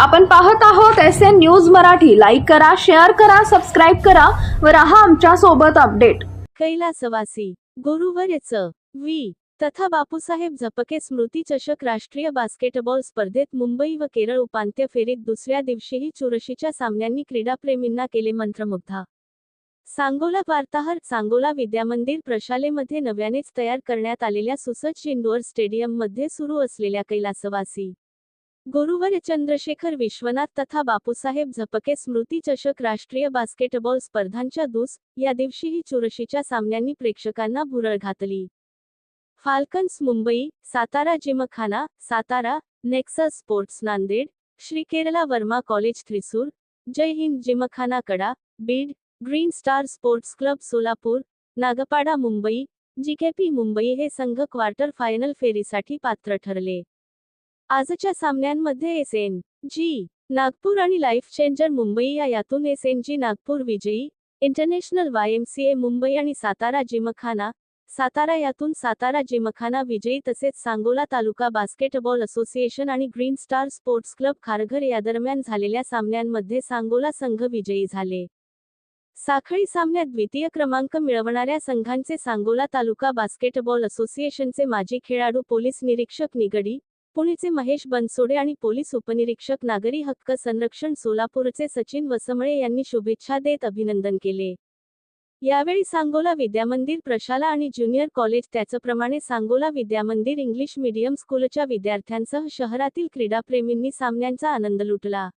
आपण पाहत आहोत S N news Marathi. Like करा शेअर करा सबस्क्राईब करा व राहा आमच्यासोबत अपडेट कैलासवासी गुरुवर्यच वी. तथा बापूसाहेब झपके स्मृती चषक राष्ट्रीय बास्केटबॉल स्पर्धेत मुंबई व केरळ उपांत्य फेरीत दुसऱ्या दिवशीही चुरशीच्या सामन्यांनी क्रीडाप्रेमींना केले मंत्रमुग्ध. सांगोला वार्ताहर सांगोला विद्यामंदिर प्रशालेमध्ये नव्यानेच तयार करण्यात आलेल्या सुसज्ज इंडोअर स्टेडियममध्ये सुरू असलेल्या कैलासवासी गुरुवर चंद्रशेखर विश्वनाथ तथा बापूसाहेब झपके स्मृती चषक राष्ट्रीय बास्केटबॉल स्पर्धांच्या दुस या दिवशीही चुरशीच्या सामन्यांनी प्रेक्षकांना भुरळ घातली. Falcons Mumbai Satara gymkhana Satara Nexus sports Nanded Shri Kerala Varma college Thrissur Jai Hind gymkhana Kada Beed green star sports club Solapur Nagpada Mumbai GKP Mumbai हे संघ क्वार्टर फायनल फेरीसाठी पात्र ठरले. आजच्या सामन्यांमध्ये एस एन जी नागपूर आणि life changer Mumbai या यातून एस एन जी नागपूर विजयी इंटरनॅशनल वायएमसीए मुंबई आणि सातारा जिमखाना सातारा यातून सातारा जिमखाना विजयी तसेच सांगोला तालुका बास्केटबॉल असोसिएशन आणि green star sports club Kharghar या दरम्यान झालेल्या सामन्यांमध्ये सांगोला संघ विजयी झाले. साखळी सामन्यात द्वितीय क्रमांक मिळवणाऱ्या संघांचे सांगोला तालुका बास्केटबॉल असोसिएशनचे माजी खेळाडू पोलीस निरीक्षक निगडी पुणेचे महेश बनसोडे आणि पोलीस उपनिरीक्षक नागरी हक्क संरक्षण सोलापूरचे सचिन वसमळे यांनी शुभेच्छा देत अभिनंदन केले. यावेळी सांगोला विद्यामंदिर प्रशाला आणि ज्युनियर कॉलेज त्याचप्रमाणे सांगोला विद्यामंदिर इंग्लिश मीडियम स्कूलच्या विद्यार्थ्यांसह शहरातील क्रीडाप्रेमींनी सामन्यांचा आनंद लुटला.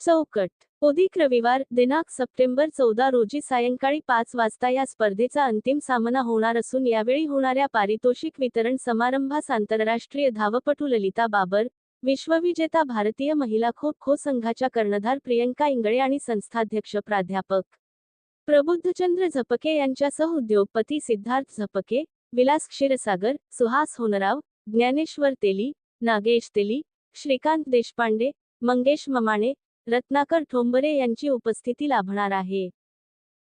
चौकट उदिक रविवार दिनांक सप्टेंबर चौदा रोजी सायंकाळी पाच वाजता या स्पर्धेचा अंतिम सामना होणार असून यावेळी होणाऱ्या पारितोषिक वितरण समारंभास आंतरराष्ट्रीय धावपटू ललिता बाबर विश्वविजेता भारतीय महिला खो खो संघाच्या कर्णधार प्रियंका इंगळे आणि संस्थाध्यक्ष प्राध्यापक प्रबुद्धचंद्र झपके यांच्यासह उद्योगपती सिद्धार्थ झपके विलास क्षीरसागर सुहास होनराव ज्ञानेश्वर तेली नागेश तेली श्रीकांत देशपांडे मंगेश ममाणे रत्नाकर ठोंबरे यांची उपस्थिती लाभणार आहे.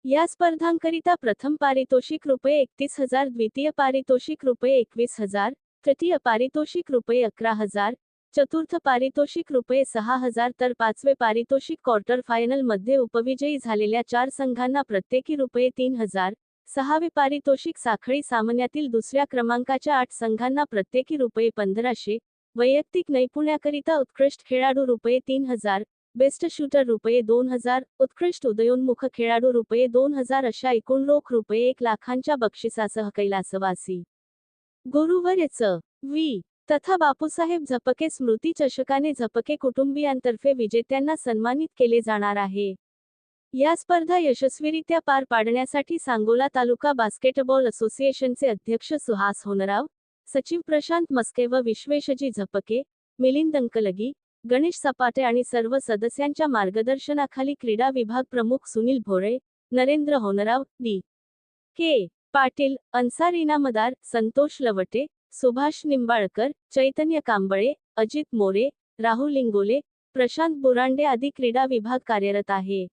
या स्पर्धांकरिता प्रथम पारितोषिक रुपये एकतीस हजार द्वितीय पारितोषिक रुपये एकवीस हजार तृतीय पारितोषिक रुपये अकरा हजार चतुर्थ पारितोषिक रुपये सहा हजार तर पाचवे पारितोषिक क्वार्टर फायनलमध्ये उपविजयी झालेल्या चार संघांना प्रत्येकी रुपये तीन हजार सहावे पारितोषिक साखळी सामन्यातील दुसऱ्या क्रमांकाच्या आठ संघांना प्रत्येकी रुपये पंधराशे वैयक्तिक नैपुण्याकरिता उत्कृष्ट खेळाडू रुपये तीन हजार बेस्ट शूटर रुपये दोन हजार उत्कृष्ट उदयोन्मुख खेळाडू रुपये दोन हजार अशा एकूण रोख रुपये एक लाखांच्या बक्षिसासह कैलासवासी. गुरुवर्यच वी तथा बापूसाहेब झपके स्मृती चषकाने झपके कुटुंबियांतर्फे विजेत्यांना सन्मानित केले जाणार आहे. या स्पर्धा यशस्वीरित्या पार पाडण्यासाठी सांगोला तालुका बास्केटबॉल असोसिएशनचे अध्यक्ष सुहास होनराव सचिव प्रशांत मस्के व विश्वेशजी झपके मिलिंद अंकलगी गणेश सपाटे आणि सर्व सदस्यांच्या मार्गदर्शनाखाली क्रीडा विभाग प्रमुख सुनील भोळे नरेंद्र होनराव डी. के. पाटील अन्सार इनामदार संतोष लवटे सुभाष निंबाळकर चैतन्य कांबळे अजित मोरे राहुल इंगोले प्रशांत बुरांडे आदी क्रीडा विभाग कार्यरत आहे.